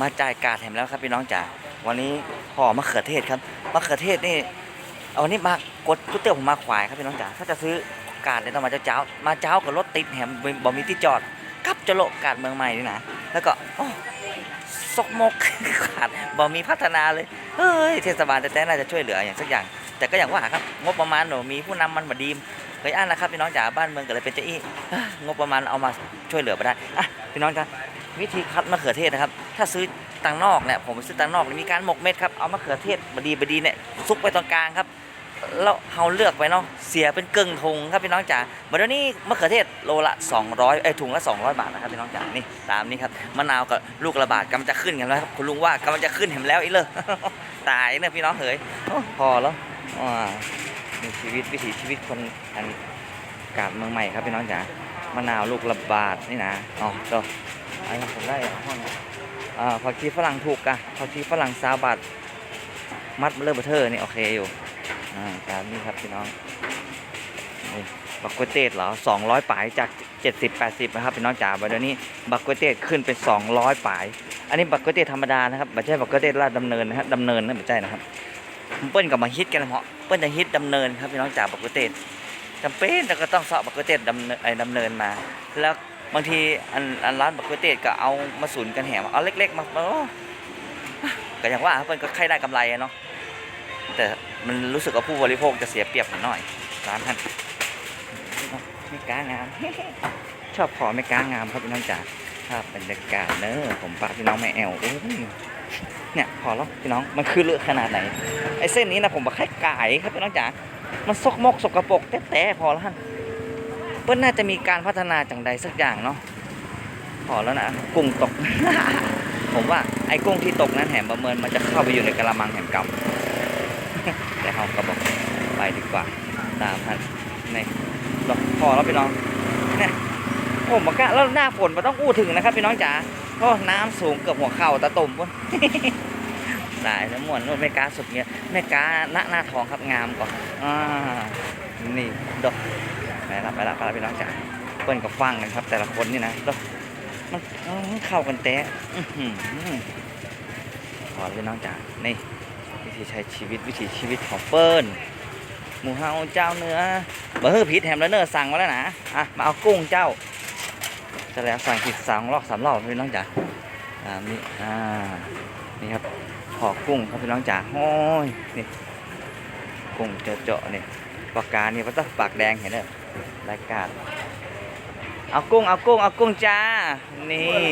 มาจ่ายการแถมแล้วครับพี่น้องจ๋าวันนี้ห่อมะเขือเทศครับมะเขือเทศนี่เอาวันนี้มากดก๋วยเตี๋ยวผมมาขวายครับพี่น้องจ๋าถ้าจะซื้อกาดเนี่ยต้องมาเจ้าๆมาเจ้ากับรถติดแถมบ่มีที่จอดกับจะโลกาดเมืองใหม่นี่นะแล้วก็โอ้ซกมกขาดบ่มีพัฒนาเลยเฮ้ยเทศบาลแต่แต่น่าจะช่วยเหลืออย่างสักอย่าง แต่ก็อย่างว่าครับงบประมาณหนูมีผู้นำมันมาดีมเคยอ่านนะครับพี่น้องจ๋าบ้านเมืองก็เลยเป็นเจ้าอี้เอ้องบประมาณเอามาช่วยเหลือไปได้อะพี่น้องจ๋า วิธีคัดมะเขือเทศนะครับ ถ้าซื้อตังนอกเนี่ยผมซื้อตังนอกมีการหมกเม็ดครับเอามะเขือเทศบดีบดีเนี่ยซุกไว้ตรงกลางครับแล้วเฮาเลือกไปเนาะเสียเป็นเกึ่งถุงครับพี่น้องจ๋าเดี๋ยวนี้มะเขือเทศโลละ 200ไอ้ถุงละ 200 บาทนะครับพี่น้องจ๋านี่ตามนี้ครับมะนาวกับลูกระบาดกำลังจะขึ้นกันแล้วครับคุณลุงว่ากำลังจะขึ้นเห็นแล้วอีเลยตายเนี่ยพี่น้องเฮ้ยพอแล้วอ่าชีวิตวิถีชีวิตคนอันกาดเมืองใหม่ครับพี่น้องจ๋ามะนาวลูกระบาดนี่นะอ๋อตัว ไอ้ผมได้เอาห้องอ่าผักชีฝรั่งถูกอะผักชีฝรั่งซาบาทมัดเลอเบอร์เทอร์นี่โอเคอยู่อ่าตามนี้ครับพี่น้องนี่บักกวยเตดเหรอ200ปลายจาก70 80นะครับพี่น้องจ๋าเดี๋ยวนี้บักกวยเตดขึ้นเป็น200ปลาย อันนี้บักกวยเตดธรรมดานะครับไม่ใช่บักกวยเตดลาดดำเนินนะครับดำเนินนะไม่ใช่นะครับเปิ้ลกับมาฮิตกันเพาะเปิ้ลจะฮิตดำเนินครับพี่น้องจาบักกุเตศจำเป็นแต่ก็ต้องเสาะบักกุเตศดำเนินไอดำเนินมา แล้ว บางทีอันอันร้านบักกุเตศก็เอามาสูนกันแหมเอาเล็ก ๆ มาก็อย่างว่าเปิ้ลก็ใครได้กำไรเนาะแต่มันรู้สึกว่าผู้บริโภคจะเสียเปรียบหน่อยร้านท่านไม่กล้างามชอบขอไม่กล้างามครับพี่น้องจ๋าภาพบรรยากาศเนอะผมปากพี่น้องไม่แอวเนี่ยพอแล้วพี่น้องมันคือเลือะขนาดไหนไอ้เส้นนี้นะผมบอกแค่ไก่ครับพี่น้องจ๋ามันซกมกสกปรกแต้ๆพอแล้วท่าน เพื่อนน่าจะมีการพัฒนาจังใดสักอย่างเนาะพอแล้วนะกุ้งตก ผมว่าไอ้กุ้งที่ตกนั้นแหมประเมินมันจะเข้าไปอยู่ในกระมังแห่งกรรมแต่เขาก็บอกไปดีกว่าตามท่านนี่พอแล้วพี่น้องเนี่ยผมบอกว่าแล้วหน้าฝนมันต้องอู้ถึงนะครับพี่น้องจ๋าเพราะน้ำสูงเกือบหัวเข่าตะตุ่มพุ่นตายแล้วม่วนไม่กาสุดเงี้ยไม่กาหน้าหน้าทองครับงามก่อนอ่านี่ดอก ไปละไปละไปละพี่น้องจ๋าเปิ้นกับฟังกันครับ แต่ละคนนี่นะดอกมันมันเข้ากันแตะขอพี่น้องจ๋านี่วิธีใช้ชีวิตวิถีชีวิตของเปิ้ลหมูเฮาเจ้าเนื้อเบอร์ผิดแฮมแล้วเนอร์สั่งมาแล้วนะอะมาเอากุ้งเจ้าจะแล้วสั่งผิดสองรอบสามรอบพี่น้องจ๋าอ่านี่อ่านี่ครับขอกุ้งครับพี่น้องจ๋าโอ้ยนี่กุ้งเจาะๆนี่ปากกาเนี่ยมันต้องปากแดงเห็นเด้อ รลกกาดเอากุ้งเอากุ้งเอากุ้งจ้า นี่